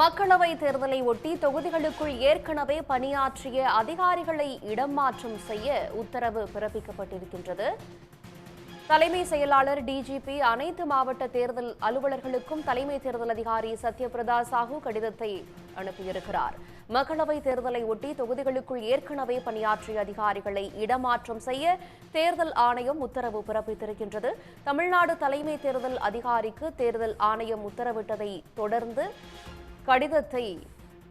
மக்களவை தேர்தலை ஒட்டி தொகுதிகளுக்குள் ஏற்கனவே பணியாற்றிய அதிகாரிகளை இடம் மாற்றம் செய்ய உத்தரவு பிறப்பிக்கப்பட்டிருக்கின்றது. தலைமை செயலாளர் டிஜிபி அனைத்து மாவட்ட தேர்தல் அலுவலர்களுக்கும் தலைமை தேர்தல் அதிகாரி சத்யபிரதா சாஹூ கடிதத்தை அனுப்பியிருக்கிறார். மக்களவை தேர்தலை ஒட்டி தொகுதிகளுக்குள் ஏற்கனவே பணியாற்றிய அதிகாரிகளை இடமாற்றம் செய்ய தேர்தல் ஆணையம் உத்தரவு பிறப்பித்திருக்கின்றது. தமிழ்நாடு தலைமை தேர்தல் அதிகாரிக்கு தேர்தல் ஆணையம் உத்தரவிட்டதை தொடர்ந்து கடிதத்தை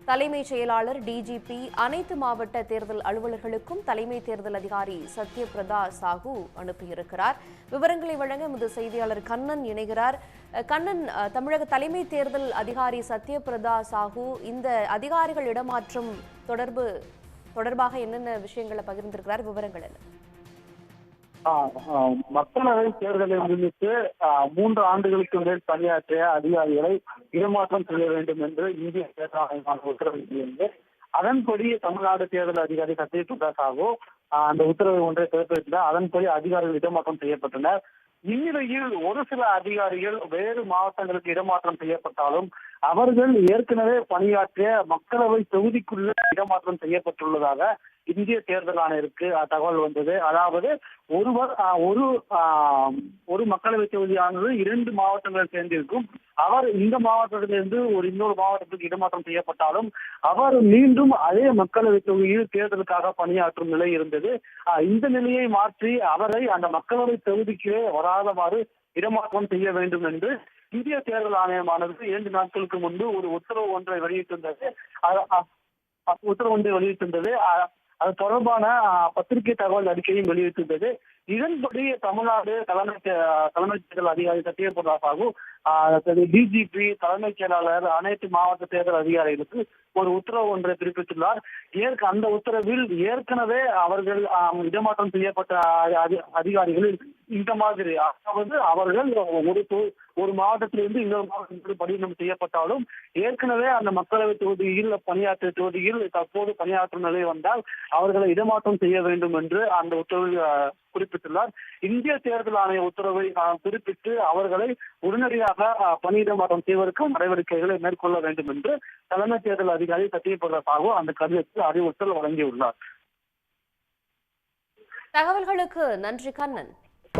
தலைமைச் செயலாளர் டிஜிபி அனைத்து மாவட்ட தேர்தல் அலுவலர்களுக்கும் தலைமை தேர்தல் அதிகாரி சத்யபிரதா சாஹூ அனுப்பியிருக்கிறார். விவரங்களை வழங்க எமது செய்தியாளர் கண்ணன் இணைகிறார். கண்ணன் தமிழக தலைமை தேர்தல் அதிகாரி சத்யபிரதா சாஹூ இந்த அதிகாரிகள் இடமாற்றம் தொடர்பு தொடர்பாக என்னென்ன விஷயங்களை பகிர்ந்திருக்கிறார்? விவரங்கள் என்ன? மக்களவை தேர்தலை முன்னிட்டு மூன்று ஆண்டுகளுக்கு மேல் பணியாற்றிய அதிகாரிகளை இடமாற்றம் செய்ய வேண்டும் என்று இந்திய தேர்தல் ஆணையமான உத்தரவிட்டிருந்து அதன்படி தமிழ்நாடு தேர்தல் அதிகாரி சத்யபிரதா சாஹூ ஆஹ் அந்த உத்தரவு ஒன்றை பிறப்பித்தார். அதன்படி அதிகாரிகள் இடமாற்றம் செய்யப்பட்டனர். இந்நிலையில் ஒரு சில அதிகாரிகள் வேறு மாவட்டங்களுக்கு இடமாற்றம் செய்யப்பட்டாலும் அவர்கள் ஏற்கனவே பணியாற்றிய மக்களவை தொகுதிக்குள்ள இடமாற்றம் செய்யப்பட்டுள்ளதாக இந்திய தேர்தல் ஆணையருக்கு தகவல் வந்தது. அதாவது ஒருவர் ஒரு ஆஹ், ஒரு மக்களவை தொகுதியானது இரண்டு மாவட்டங்களில் சேர்ந்திருக்கும். அவர் இந்த மாவட்டத்திலிருந்து ஒரு இன்னொரு மாவட்டத்துக்கு இடமாற்றம் செய்யப்பட்டாலும் அவர் மீண்டும் அதே மக்களவை தொகுதியில் தேர்தலுக்காக பணியாற்றும் நிலை இருந்தது. இந்த நிலையை மாற்றி அவரை அந்த மக்களவை தொகுதிக்கு வராதவாறு இடமாற்றம் செய்ய வேண்டும் என்று இந்திய தேர்தல் ஆணையமானது இரண்டு நாட்களுக்கு முன்பு ஒரு உத்தரவு ஒன்றை வெளியிட்டிருந்தது. உத்தரவு ஒன்றை வெளியிட்டிருந்தது. அது தொடர்பான பத்திரிகை தகவல் அறிக்கையும் வெளியிட்டிருந்தது இதன்படி தமிழ்நாடு தலைமை தலைமை தேர்தல் அதிகாரி சத்யபிரதா சாஹூ டிஜிபி தலைமைச் செயலாளர் அனைத்து மாவட்ட தேர்தல் அதிகாரிகளுக்கு ஒரு உத்தரவு ஒன்றை பிறப்பித்துள்ளார். ஏற்க அந்த உத்தரவில் ஏற்கனவே அவர்கள் இடமாற்றம் செய்யப்பட்ட அதிகாரிகளில் இந்த மாதிரி அதாவது அவர்கள் ஒரு ஒரு மாவட்டத்திலிருந்து இன்னொரு மாவட்டத்திற்கு பணியிடம் செய்யப்பட்டாலும் ஏற்கனவே அந்த மக்களவை தொகுதியில் பணியாற்றிய தொகுதியில் தற்போது பணியாற்றும் நிலை வந்தால் அவர்களை இடமாற்றம் செய்ய வேண்டும் என்று அந்த உத்தரவில் குறிப்பிட்டுள்ளார். இந்திய தேர்தல் ஆணைய உத்தரவை குறிப்பிட்டு அவர்களை உடனடியாக பணியிட பணியிடமாற்றம் செய்வதற்கு நடவடிக்கைகளை மேற்கொள்ள வேண்டும் என்று தலைமை தேர்தல் அதிகாரி சத்யபிரதா சாஹூ அந்த கடிதத்தில் அறிவுறுத்தல் வழங்கியுள்ளார். தகவல்களுக்கு நன்றி கண்ணன்.